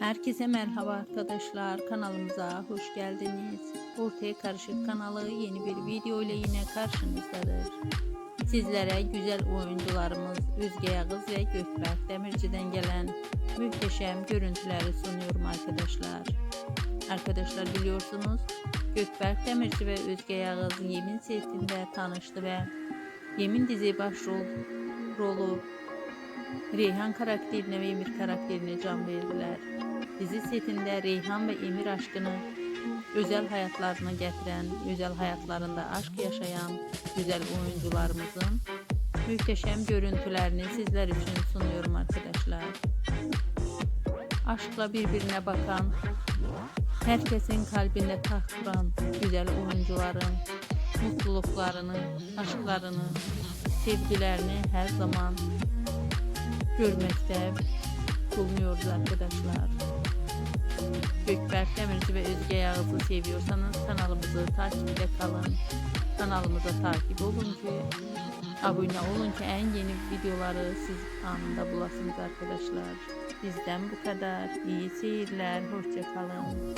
Herkese merhaba arkadaşlar. Kanalımıza hoş geldiniz. Ortaya Karışık kanalı yeni bir video ile yine karşınızdadır. Sizlere güzel oyuncularımız Özge Yağız ve Gökberk Demirci'den gelen muhteşem görüntüleri sunuyorum arkadaşlar. Arkadaşlar biliyorsunuz Gökberk Demirci ve Özge Yağız Yemin setinde tanıştı ve Yemin dizi başrol rolü Reyhan karakterine ve Emir karakterine can verdiler. Dizi setinde Reyhan ve Emir aşkını özel hayatlarına getiren, özel hayatlarında aşk yaşayan güzel oyuncularımızın muhteşem görüntülerini sizler için sunuyorum arkadaşlar. Aşkla birbirine bakan, herkesin kalbinde taht kuran güzel oyuncuların mutluluklarını, aşklarını, sevgilerini her zaman görmekte bulunuyoruz arkadaşlar. Gökberk Demirci ve Özge Yağız'ı seviyorsanız kanalımızı takipte kalın. Kanalımıza takip olun ki abone olun ki en yeni videoları siz anında bulasınız arkadaşlar. Bizden bu kadar. İyi seyirler. Hoşça kalın.